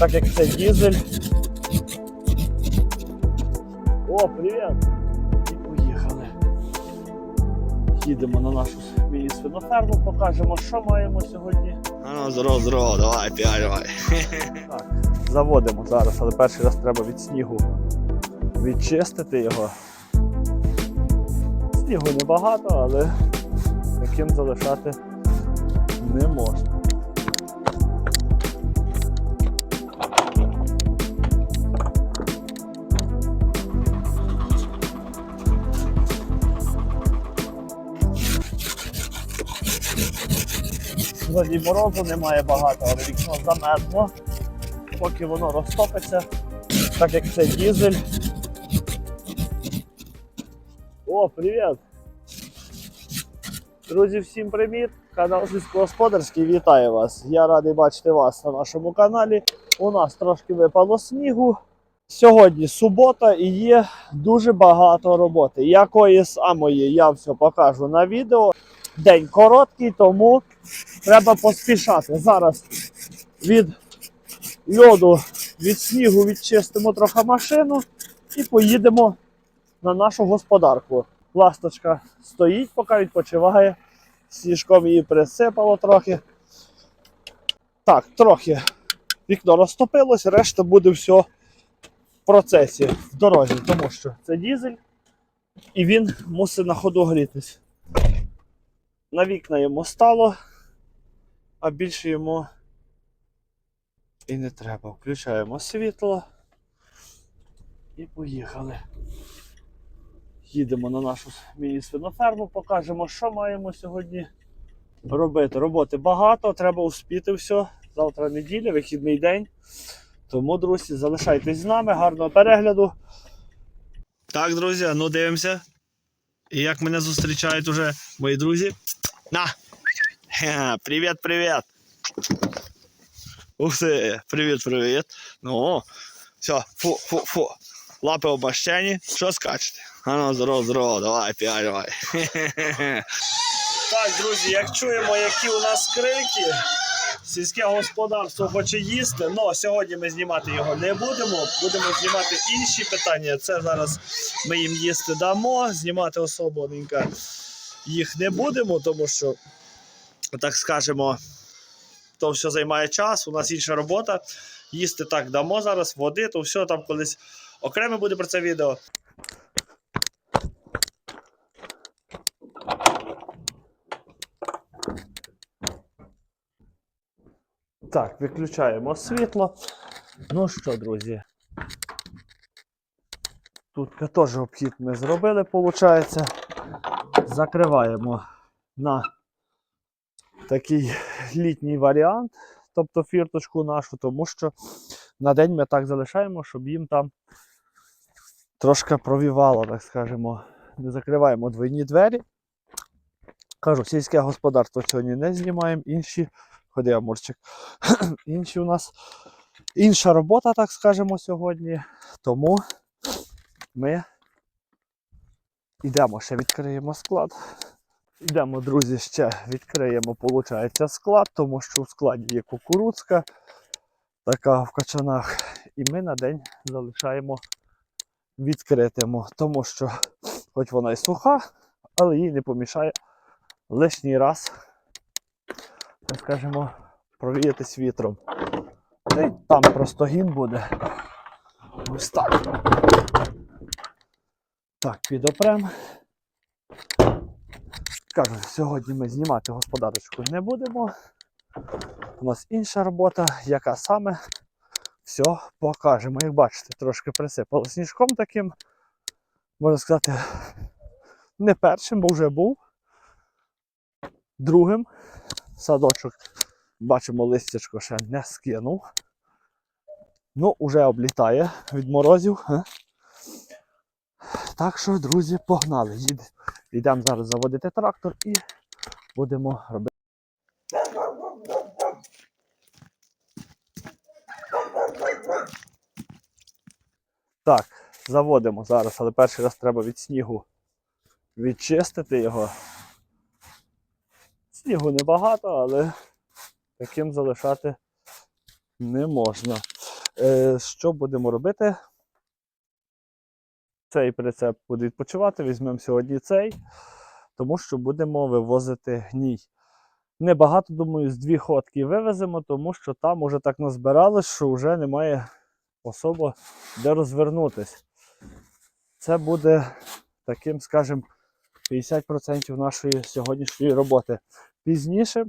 так як це дізель. О, привіт! І поїхали. Їдемо на нашу міні-свиноферму, покажемо, що маємо сьогодні. А ну, здорово, здорово, давай, п'ять, давай. Так, заводимо зараз, але перший раз треба від снігу відчистити його. Снігу небагато, але таким залишати не можна. Сьогодні морозу немає багато, але вікно замерзло поки воно розтопиться, так як це дізель. О, привіт! Друзі, всім привіт! Канал Сільськогосподарський вітає вас. Я радий бачити вас на нашому каналі. У нас трошки випало снігу. Сьогодні субота і є дуже багато роботи. Якої самої я все покажу на відео. День короткий, тому треба поспішати. Зараз від льоду від снігу відчистимо трохи машину і поїдемо на нашу господарку. Ласточка стоїть, поки відпочиває. Сніжком її присипало трохи. Так, трохи вікно розтопилось, решта буде все в процесі в дорозі, тому що це дізель і він мусить на ходу грітись. На вікна йому стало, а більше йому і не треба. Включаємо світло і поїхали. Їдемо на нашу міні-свиноферму, покажемо, що маємо сьогодні робити. Роботи багато, треба успіти все. Завтра неділя, вихідний день. Тому, друзі, залишайтесь з нами, гарного перегляду. Так, друзі, ну дивимося. І як мене зустрічають уже мої друзі. На! Привіт, привіт! Ух ти, привіт, привіт. Ну, все, фу, фу, фу. Лапи обмащені, що скачете? А ну, здорово, здорово, давай, п'ять, давай. Так, друзі, як чуємо, які у нас крики, сільське господарство хоче їсти, але сьогодні ми знімати його не будемо. Будемо знімати інші питання. Це зараз ми їм їсти дамо. Знімати особоненько їх не будемо, тому що, так скажемо, то все займає час. У нас інша робота. Їсти так дамо зараз, води, то все там колись окремо буде про це відео. Так, виключаємо світло. Ну що, друзі? Тут теж обхід ми зробили, виходить. Закриваємо на такий літній варіант, тобто фірточку нашу, тому що на день ми так залишаємо, щоб їм там трошки провівало, так скажемо. Не закриваємо двойні двері. Кажу, сільське господарство сьогодні не знімаємо, інші Ходи, Амурчик. Інші у нас інша робота, так скажемо, сьогодні. Тому ми йдемо ще відкриємо склад. Йдемо, друзі, ще відкриємо, виходить, склад, тому що в складі є кукурудзка, така в качанах. І ми на день залишаємо відкритим, тому що, хоч вона і суха, але їй не помішає лишній раз так скажемо, провіятись вітром. Та й там просто гін буде. Ось так. Так, підопрем. Кажу, сьогодні ми знімати господарочку не будемо. У нас інша робота, яка саме все покажемо. Як бачите, трошки присипало сніжком таким. Можна сказати, не першим, бо вже був. Другим садочок, бачимо, листячко ще не скинув. Ну, вже облітає від морозів. Так що, друзі, погнали. Йдемо зараз заводити трактор і будемо робити. Так, заводимо зараз, але перший раз треба від снігу відчистити його. Снігу небагато, але таким залишати не можна. Е, що будемо робити? Цей прицеп буде відпочивати. Візьмемо сьогодні цей, тому що будемо вивозити гній. Небагато, думаю, з дві ходки вивеземо, тому що там уже так назбиралось, що вже немає особо де розвернутись. Це буде таким, скажімо, 50% нашої сьогоднішньої роботи. Пізніше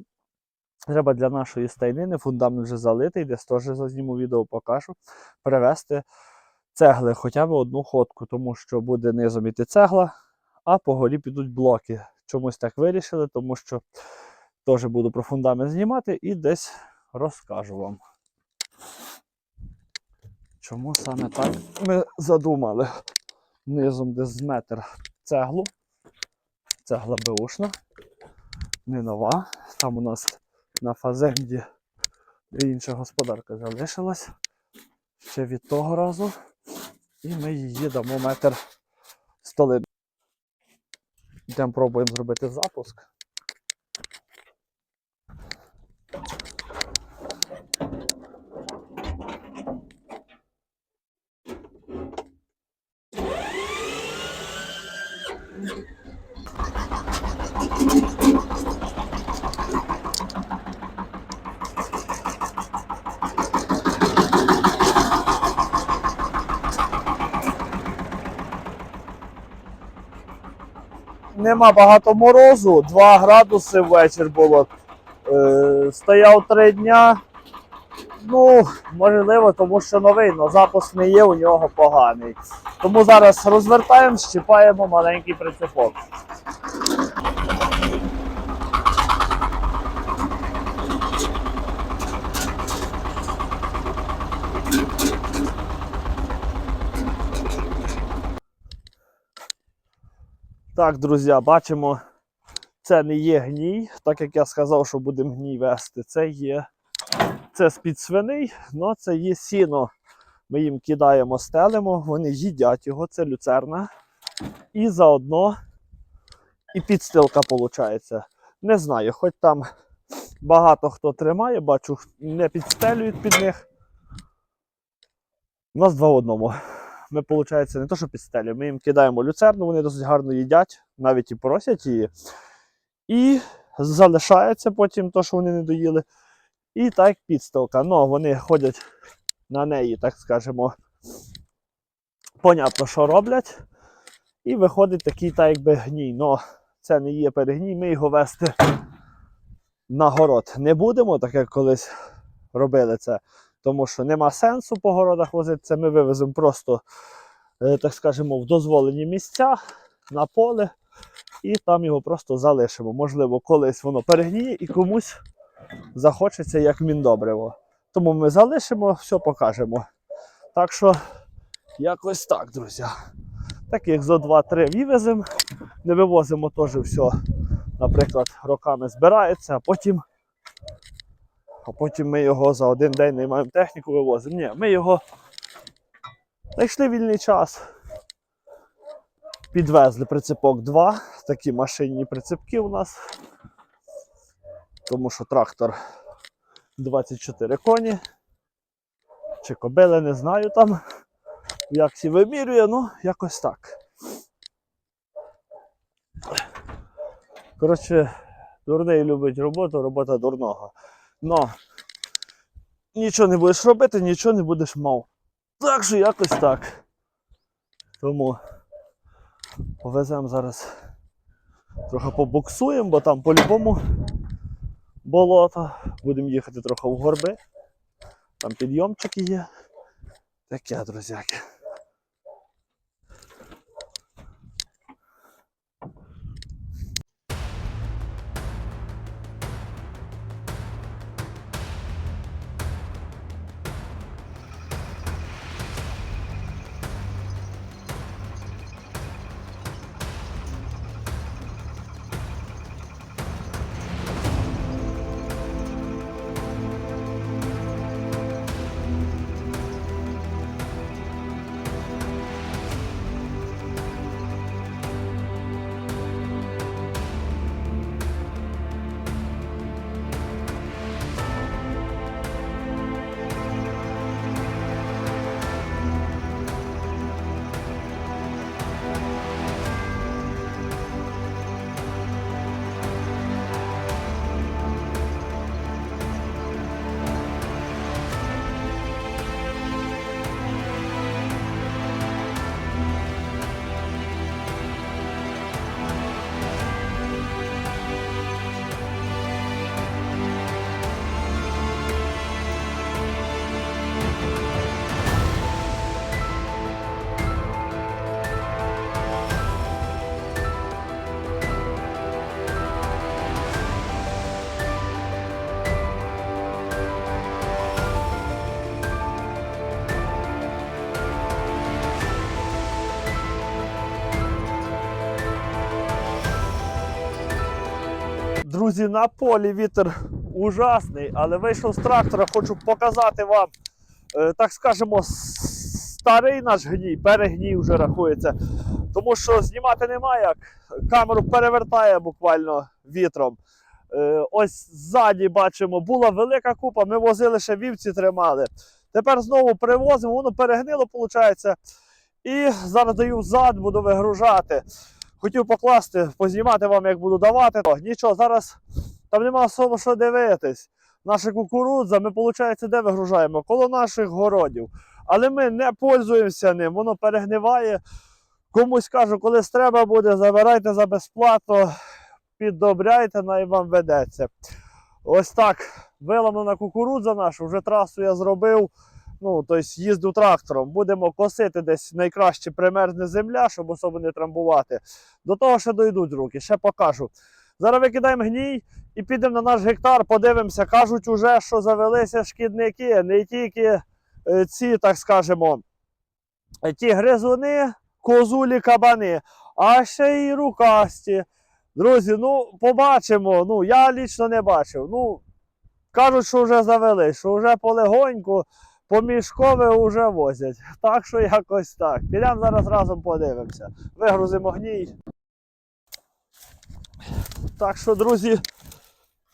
треба для нашої стайнини, фундамент вже залитий, десь теж зазніму відео покажу, привезти цегли хоча б одну ходку, тому що буде низом іти цегла, а по горі підуть блоки. Чомусь так вирішили, тому що теж буду про фундамент знімати і десь розкажу вам. Чому саме так ми задумали? Низом десь з метр цеглу. Цегла беушна, не нова. Там у нас на фазенді інша господарка залишилась ще від того разу. І ми її дамо метр столи. Йдемо пробуємо зробити запуск. Нема багато морозу, 2 градуси ввечір було. Е, стояв 3 дня. Ну, можливо, тому що новий, але запуск не є у нього поганий. Тому зараз розвертаємо, щіпаємо маленький прицепок. Так, друзі, бачимо, це не є гній, так як я сказав, що будемо гній вести. Це є це з-під свиней, але це є сіно. Ми їм кидаємо, стелимо, вони їдять його, це люцерна. І заодно і підстилка виходить. Не знаю, хоч там багато хто тримає, бачу, не підстелюють під них. У нас два в одному. Ми, виходить, не то, що підстелюємо, ми їм кидаємо люцерну, вони досить гарно їдять, навіть і просять її. І залишається потім то, що вони не доїли. І так підстилка. Ну, вони ходять на неї, так скажемо, понятно, що роблять. І виходить такий, так якби гній. Ну, це не є перегній, ми його вести на город не будемо, так як колись робили це. Тому що нема сенсу по городах возити це. Ми вивеземо просто, е, так скажемо, в дозволені місця на поле і там його просто залишимо. Можливо, колись воно перегніє і комусь захочеться як міндобриво. Тому ми залишимо, все покажемо. Так що, якось так, друзі. Таких зо 2-3 вивеземо, не вивозимо теж все, наприклад, роками збирається, а потім, а потім ми його за один день не маємо техніку, вивозимо. Ні, ми його знайшли вільний час. Підвезли прицепок 2, такі машинні прицепки у нас. Тому що трактор 24 коні. Чи кобили, не знаю там, як сі вимірює, ну, якось так. Коротше, дурний любить роботу, робота дурного. Но нічого не будеш робити, нічого не будеш мав. Так що якось так. Тому повеземо зараз трохи побуксуємо, бо там по-любому болото. Будемо їхати трохи в горби. Там підйомчики є. Таке, друзяки. Друзі, на полі вітер ужасний, але вийшов з трактора, хочу показати вам, е, так скажемо, старий наш гній, перегній вже рахується. Тому що знімати немає як. Камеру перевертає буквально вітром. Е, ось ззаді бачимо, була велика купа, ми возили ще вівці тримали. Тепер знову привозимо, воно перегнило, виходить. І зараз даю взад, буду вигружати. Хотів покласти, познімати вам, як буду давати. Нічого, зараз там нема особо що дивитись. Наша кукурудза, ми, виходить, де вигружаємо? Коло наших городів. Але ми не пользуємося ним, воно перегниває. Комусь кажу, коли треба буде, забирайте за безплатно, піддобряйте, най вам ведеться. Ось так. Виламана кукурудза наша, вже трасу я зробив. Ну, тобто їздив трактором. Будемо косити десь найкраще примерзне земля, щоб особо не трамбувати. До того ще дойдуть руки, ще покажу. Зараз викидаємо гній і підемо на наш гектар, подивимося. Кажуть уже, що завелися шкідники, не тільки е, ці, так скажемо, ті гризуни, козулі, кабани, а ще й рукасті. Друзі, ну побачимо. Ну, я лічно не бачив. Ну, кажуть, що вже завели, що вже полегоньку помішкове вже возять. Так що якось так. Підемо зараз разом подивимося. Вигрузимо гній. Так що, друзі,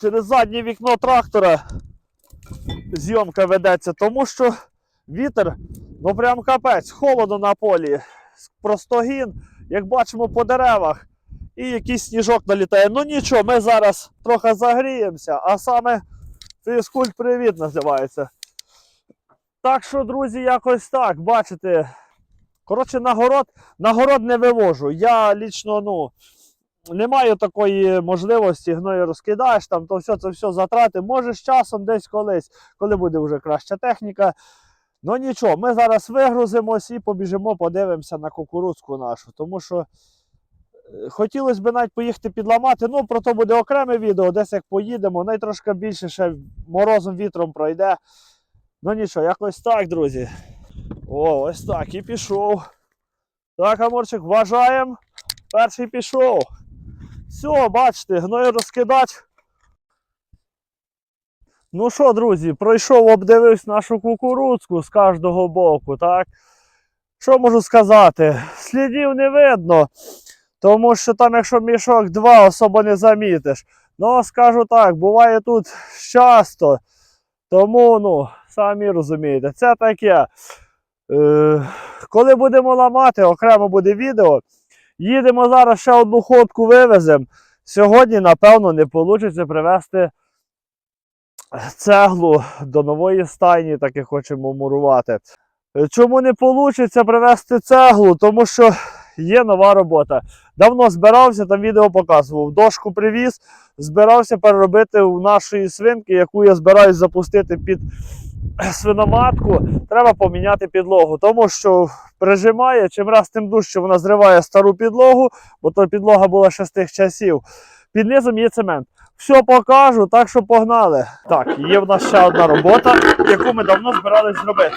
через заднє вікно трактора зйомка ведеться, тому що вітер, ну прям капець, холодно на полі. Простогін, як бачимо по деревах, і якийсь сніжок налітає. Ну нічого, ми зараз трохи загріємося, а саме фізкульт привіт називається. Так що, друзі, якось так, бачите. Коротше, нагород, нагород не вивожу. Я лічно, ну, не маю такої можливості, гною розкидаєш, там, то все це все затрати. Може, з часом десь колись, коли буде вже краща техніка. Ну нічого, ми зараз вигрузимось і побіжимо, подивимося на кукурудзку нашу. Тому що е, хотілося б навіть поїхати підламати. Ну, про то буде окреме відео, десь як поїдемо, найтрошки більше ще морозом вітром пройде. Ну нічого, якось так, друзі. О, ось так і пішов. Так, Аморчик, вважаємо. Перший пішов. Все, бачите, гною розкидач. Ну що, друзі, пройшов, обдивився нашу кукурудзку з кожного боку, так? Що можу сказати? Слідів не видно, тому що там, якщо мішок два, особо не замітиш. Ну, скажу так, буває тут часто. Тому, ну, самі розумієте, це таке. Е, коли будемо ламати, окремо буде відео. Їдемо зараз ще одну ходку вивеземо. Сьогодні, напевно, не вийде привезти цеглу до нової стайні, так як хочемо мурувати. Е, Чому не вийде привезти цеглу? Тому що є нова робота. Давно збирався, там відео показував. Дошку привіз, збирався переробити у нашої свинки, яку я збираюсь запустити під свиноматку. Треба поміняти підлогу, тому що прижимає, чим раз тим дужче вона зриває стару підлогу, бо то підлога була ще з тих часів. Під низом є цемент. Все покажу, так що погнали. Так, є в нас ще одна робота, яку ми давно збирались зробити.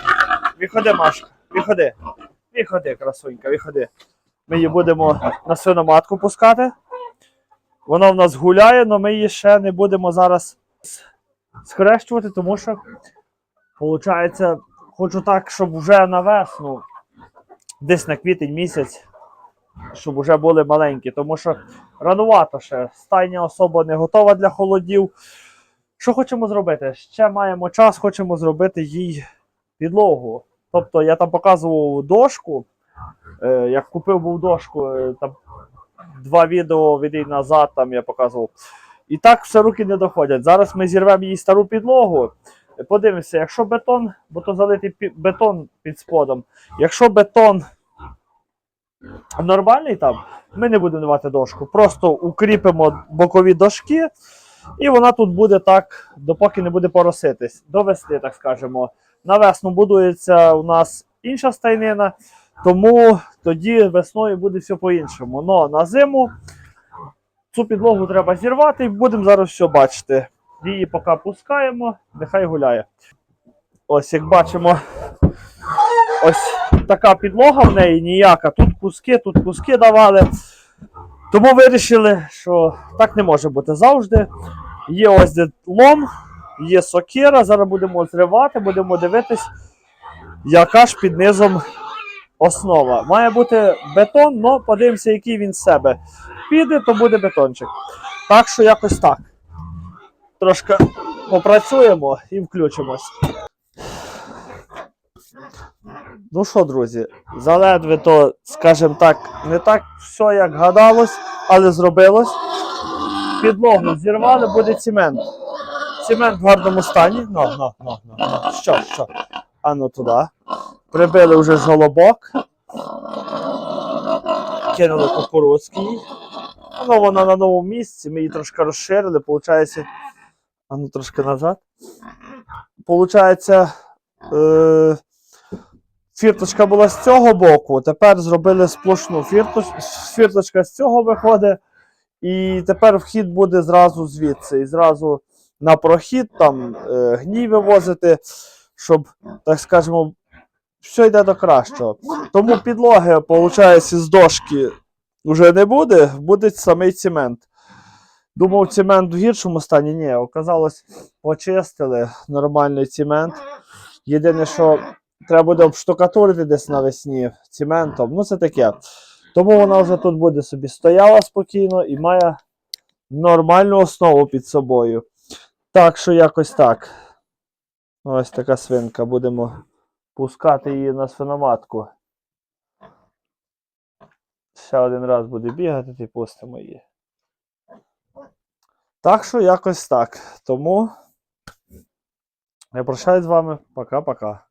Виходи, Машка, виходи. Виходи, красунька, виходи. Ми її будемо на свиноматку пускати. Вона в нас гуляє, але ми її ще не будемо зараз схрещувати, тому що, виходить, хочу так, щоб вже на весну, десь на квітень місяць, щоб вже були маленькі, тому що ранувато ще. Стайня особо не готова для холодів. Що хочемо зробити? Ще маємо час, хочемо зробити їй підлогу. Тобто я там показував дошку. Е, як купив був дошку, е, там два відео від назад там я показував. І так все руки не доходять. Зараз ми зірвемо їй стару підлогу. Подивимося, якщо бетон, бо то залитий бетон під сподом. Якщо бетон нормальний там, ми не будемо давати дошку. Просто укріпимо бокові дошки, і вона тут буде так, допоки не буде пороситись. До весни, так скажемо. На весну будується у нас інша стайнина, тому тоді весною буде все по-іншому. Но на зиму цю підлогу треба зірвати і будемо зараз все бачити. Її поки пускаємо, нехай гуляє. Ось як бачимо, ось така підлога в неї ніяка. Тут куски, тут куски давали. Тому вирішили, що так не може бути завжди. Є ось де лом, є сокира. Зараз будемо зривати, будемо дивитись, яка ж під низом основа. Має бути бетон, але подивимося, який він з себе. Піде, то буде бетончик. Так що якось так. Трошки попрацюємо і включимось. Ну що, друзі, заледве то, скажімо так, не так все, як гадалось, але зробилось. Підлогу зірвали, буде цемент. Цемент в гарному стані. Ну, ну, ну, ну. Що, що? А ну туди. Прибили вже жолобок. Кинули кукурудський. Ну, вона на новому місці. Ми її трошки розширили. Получається. А ну трошки назад. Получається. Е- фірточка була з цього боку, тепер зробили сплошну фірточ... фірточка з цього виходить, і тепер вхід буде зразу звідси. І зразу на прохід там е, гній вивозити, щоб, так скажемо, все йде до кращого. Тому підлоги, виходить, з дошки вже не буде, буде самий цемент. Думав, цемент в гіршому стані. Ні, оказалось, почистили нормальний цемент. Єдине, що треба буде обштукатурити десь навесні цементом. Ну, це таке. Тому вона вже тут буде собі стояла спокійно і має нормальну основу під собою. Так що якось так. Ось така свинка. Будемо пускати її на свиноматку. Ще один раз буде бігати, і пустимо її. Так що якось так. Тому я прощаюсь з вами. Пока-пока.